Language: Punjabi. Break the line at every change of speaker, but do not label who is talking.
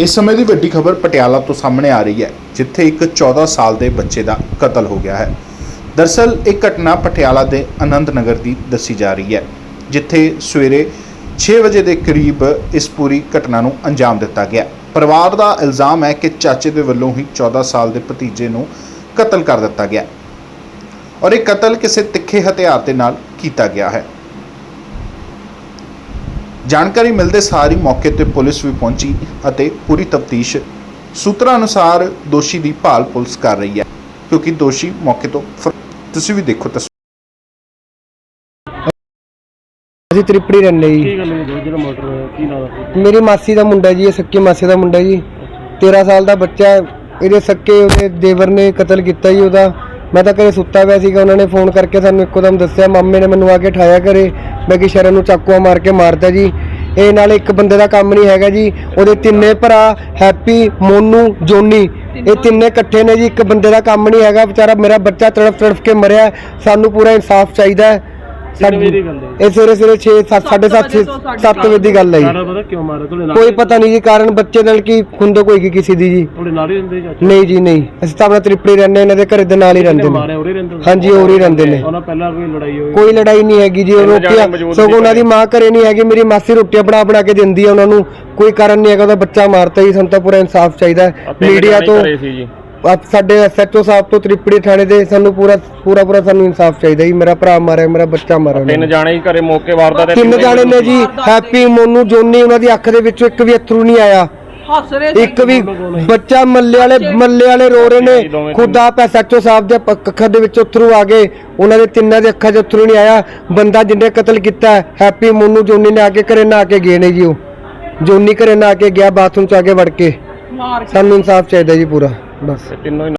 ਇਸ ਸਮੇਂ ਦੀ ਵੱਡੀ ਖਬਰ ਪਟਿਆਲਾ ਤੋਂ ਸਾਹਮਣੇ ਆ ਰਹੀ ਹੈ, ਜਿੱਥੇ ਇੱਕ 14 ਸਾਲ ਦੇ ਬੱਚੇ ਦਾ ਕਤਲ ਹੋ ਗਿਆ ਹੈ। ਦਰਸਲ, ਇਹ ਘਟਨਾ ਪਟਿਆਲਾ ਦੇ ਆਨੰਦ ਨਗਰ ਦੀ ਦੱਸੀ ਜਾ ਰਹੀ ਹੈ, ਜਿੱਥੇ ਸਵੇਰੇ 6 ਵਜੇ ਦੇ ਕਰੀਬ ਇਸ ਪੂਰੀ ਘਟਨਾ ਨੂੰ ਅੰਜਾਮ ਦਿੱਤਾ ਗਿਆ। ਪਰਿਵਾਰ ਦਾ ਇਲਜ਼ਾਮ ਹੈ ਕਿ ਚਾਚੇ ਦੇ ਵੱਲੋਂ ਹੀ 14 ਸਾਲ ਦੇ ਭਤੀਜੇ ਨੂੰ ਕਤਲ ਕਰ ਦਿੱਤਾ ਗਿਆ। ਔਰ ਇਹ ਕਤਲ ਕਿਸੇ ਤਿੱਖੇ ਹਥਿਆਰ ਦੇ ਨਾਲ ਕੀਤਾ ਗਿਆ ਹੈ। ਜਾਣਕਾਰੀ ਮਿਲਦੇ ਸਾਰ ਹੀ ਮੌਕੇ ਤੇ ਪੁਲਿਸ ਵੀ ਪਹੁੰਚੀ ਅਤੇ ਪੂਰੀ ਤਫਤੀਸ਼ ਸੂਤਰਾਂ ਅਨੁਸਾਰ ਦੋਸ਼ੀ ਦੀ ਭਾਲ ਪੁਲਿਸ ਕਰ ਰਹੀ ਹੈ ਕਿਉਂਕਿ ਦੋਸ਼ੀ ਮੌਕੇ ਤੋਂ ਤੁਸੀਂ ਵੀ ਦੇਖੋ ਤਸਵੀਰ
ਅਸੀਂ ਤ੍ਰਿਪੜੀ ਰਹਿੰਦੇ ਜੀ।
ਕੀ ਗੱਲ ਹੋਈ ਦੋ ਜਿਹੜਾ ਮਰਡਰ ਹੋਇਆ ਕੀ ਨਾਮ ਦਾ?
ਮੇਰੀ ਮਾਸੀ ਦਾ ਮੁੰਡਾ ਜੀ ਇਹ ਸੱਕੀ ਮਾਸੀ ਦਾ ਮੁੰਡਾ ਜੀ। 13 ਸਾਲ ਦਾ ਬੱਚਾ ਹੈ। ਇਹਦੇ ਸੱਕੇ ਉਹਦੇ ਦੇਵਰ ਨੇ ਕਤਲ ਕੀਤਾ ਜੀ ਉਹਦਾ। ਮੈਂ ਤਾਂ ਘਰੇ ਸੁੱਤਾ ਪਿਆ ਸੀਗਾ ਉਹਨਾਂ ਨੇ ਫੋਨ ਕਰਕੇ ਸਾਨੂੰ ਇੱਕੋਦਮ ਦੱਸਿਆ ਮਾਮੇ ਨੇ ਮੈਨੂੰ ਆ ਕੇ ਠਾਇਆ ਘਰੇ। ਮੈਂ ਕਿ ਸ਼ਰਨ ਨੂੰ ਚਾਕੂਆ ਮਾਰ ਕੇ ਮਾਰਦਾ ਜੀ। ਇਹ ਨਾਲ ਇੱਕ ਬੰਦੇ ਦਾ ਕੰਮ ਨਹੀਂ ਹੈਗਾ ਜੀ। ਉਹਦੇ ਤਿੰਨੇ ਭਰਾ, ਹੈਪੀ, ਮੋਨੂ, ਜੋਨੀ, ਇਹ ਤਿੰਨੇ ਇਕੱਠੇ ਨੇ ਜੀ। ਇੱਕ ਬੰਦੇ ਦਾ ਕੰਮ ਨਹੀਂ ਹੈਗਾ। ਵਿਚਾਰਾ ਮੇਰਾ ਬੱਚਾ ਤੜਫ ਤੜਫ ਕੇ ਮਰਿਆ। ਸਾਨੂੰ ਪੂਰਾ ਇਨਸਾਫ ਚਾਹੀਦਾ ਹੈ।
ਗੱਲ ਹੈ?
ਇਹ ਸਵੇਰੇ ਸਵੇਰੇ 6 7 7:30 7 ਵਜੇ ਦੀ ਗੱਲ ਹੈ ਜੀ।
ਸਾਰਾ ਪਤਾ ਕਿਉਂ ਮਾਰਿਆ? ਤੁਹਾਡੇ ਨਾਲ
ਕੋਈ ਪਤਾ ਨਹੀਂ ਜੀ ਕਾਰਨ ਬੱਚੇ ਨਾਲ ਕੀ ਖੁੰਦਕ ਹੋਏਗੀ ਕਿਸੇ ਦੀ ਜੀ।
ਤੁਹਾਡੇ ਨਾਲ ਹੀ ਰਹਿੰਦੇ ਚਾਚਾ?
ਨਹੀਂ ਜੀ ਨਹੀਂ। ਅਸੀਂ ਤਾਂ ਆਪਣਾ ਤ੍ਰਿਪੜੀ ਰਹਿੰਦੇ ਇਹਨਾਂ ਦੇ ਘਰੇ ਦੇ ਨਾਲ ਹੀ ਰਹਿੰਦੇ ਨੇ।
ਮਾਰਿਆ ਉਰੇ ਰਹਿੰਦੇ
ਹਾਂਜੀ ਹੋਰ ਹੀ ਰਹਿੰਦੇ ਨੇ।
ਉਹਨਾਂ ਪਹਿਲਾਂ ਕੋਈ ਲੜਾਈ ਹੋਈ?
ਕੋਈ ਲੜਾਈ ਨਹੀਂ ਹੈਗੀ ਜੀ ਉਹ ਰੋਟੀਆਂ ਸਗੋਂ ਉਹਨਾਂ ਦੀ ਮਾਂ ਘਰੇ ਨਹੀਂ ਹੈਗੀ ਮੇਰੀ ਮਾਸੀ ਰੋਟੀਆਂ ਬਣਾ ਬਣਾ ਕੇ ਦਿੰਦੀ ਹੈ ਉਹਨਾਂ ਨੂੰ। ਕੋਈ ਕਾਰਨ ਨਹੀਂ ਹੈਗਾ ਉਹਦਾ ਬੱਚਾ ਮਾਰਤਾ ਜੀ ਸਾਨੂੰ ਤਾਂ ਪੂਰਾ ਇਨਸਾਫ ਚਾਹੀਦਾ ਹੈ। ਮੀਡੀਆ ਤੋਂ ਆਪ ਸਾਡੇ ਐਸਐਚਓ ਸਾਹਿਬ ਤੋਂ ਤ੍ਰਿਪੜੀ ਥਾਣੇ ਦੇ ਸਾਨੂੰ ਪੂਰਾ ਪੂਰਾ ਪੂਰਾ ਸਾਨੂੰ ਇਨਸਾਫ ਚਾਹੀਦਾ ਜੀ। ਮੇਰਾ ਭਰਾ ਮਾਰਿਆ ਮੇਰਾ ਬੱਚਾ ਮਾਰਿਆ ਉਹਨਾਂ ਨੇ।
ਜਾਣੇ ਹੀ ਘਰੇ ਮੌਕੇ ਵਾਰਦਾ ਤੇ
ਤਿੰਨ ਜਾਣੇ ਨੇ ਜੀ ਹੈਪੀ ਮੋਨੂ ਜੋਨੀ ਉਹਨਾਂ ਦੀ ਅੱਖ ਦੇ ਵਿੱਚੋਂ ਇੱਕ ਵੀ ਅਥਰੂ ਨਹੀਂ ਆਇਆ।
ਹੱਸ ਰਹੇ
ਇੱਕ ਵੀ ਬੱਚਾ ਮੱਲੇ ਵਾਲੇ ਮੱਲੇ ਵਾਲੇ ਰੋ ਰਹੇ ਨੇ। ਖੁਦ ਆਪ ਐਸਐਚਓ ਸਾਹਿਬ ਦੇ ਅੱਖਾਂ ਦੇ ਵਿੱਚ ਅਥਰੂ ਆ ਗਏ। ਉਹਨਾਂ ਦੇ ਤਿੰਨਾਂ ਦੇ ਅੱਖਾਂ 'ਚ ਅਥਰੂ ਨਹੀਂ ਆਇਆ। ਬੰਦਾ ਜਿਹਨੇ ਕਤਲ ਕੀਤਾ ਹੈ, ਹੈਪੀ ਮੋਨੂ ਜੋਨੀ ਨੇ ਆ ਕੇ ਘਰੇ ਨਹਾ ਕੇ ਗਏ ਨੇ ਜੀ ਉਹ। ਜੋਨੀ ਘਰੇ ਨਹਾ ਕੇ ਗਿਆ ਬਾਥਰੂਮ 'ਚ ਆ ਕੇ ਵੜ ਕੇ।
ਮਾਰ ਕੇ।
ਸਾਨੂੰ ਇਨਸਾਫ ਚਾਹੀਦਾ ਜੀ ਪੂਰਾ। ਬਸ।
ਤਿੰਨੋਂ ਹੀ